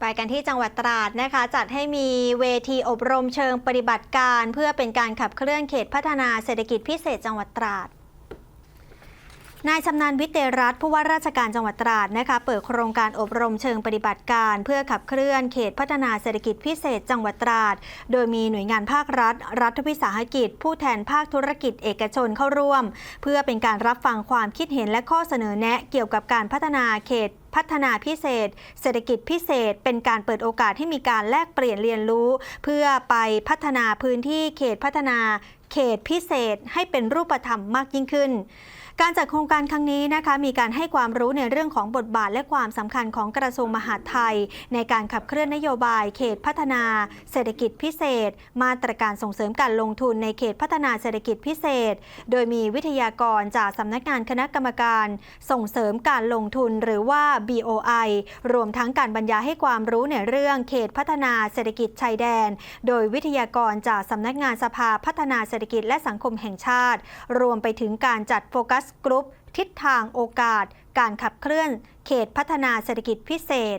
ไปกันที่จังหวัดตราดนะคะ จัดให้มีเวทีอบรมเชิงปฏิบัติการ เพื่อเป็นการขับเคลื่อนเขตพัฒนาเศรษฐกิจพิเศษจังหวัดตราดนายชำนาญวิเตรัตผู้ว่าราชการจังหวัดตราดนะคะเปิดโครงการอบรมเชิงปฏิบัติการ เพื่อขับเคลื่อนเขตพัฒนาเศรษฐกิจพิเศษจังหวัดตราด โดยมีหน่วยงานภาครัฐ รัฐวิสาหกิจ ผู้แทนภาคธุรกิจเอกชนเข้าร่วม เพื่อเป็นการรับฟังความคิดเห็นและข้อเสนอแนะเกี่ยวกับการพัฒนาเขต พัฒนาพิเศษ เศรษฐกิจพิเศษ เป็นการเปิดโอกาสให้มีการแลกเปลี่ยนเรียนรู้ เพื่อไปพัฒนาพื้นที่เขตพัฒนาเขตพิเศษให้เป็นรูปธรรมมากยิ่งขึ้น การจัดโครงการครั้งนี้นะคะมีการให้ความรู้ในเรื่องของบทบาทและความสำคัญของกระทรวงมหาดไทย ในการขับเคลื่อนนโยบาย เขตพัฒนา เศรษฐกิจพิเศษ มาตรการส่งเสริมการลงทุนในเขตพัฒนาเศรษฐกิจพิเศษ โดยมีวิทยากรจากสำนักงานคณะกรรมการ ส่งเสริมการลงทุนหรือว่า BOI รวมทั้งการบรรยายให้ความรู้ในเรื่องเขตพัฒนาเศรษฐกิจชายแดน โดยวิทยากรจากสำนักงานสภาพัฒนาเศรษฐกิจและสังคมแห่งชาติ รวมไปถึงการจัดโฟกัสกลุ่มทิศทางโอกาส การขับเคลื่อน เขตพัฒนาเศรษฐกิจพิเศษ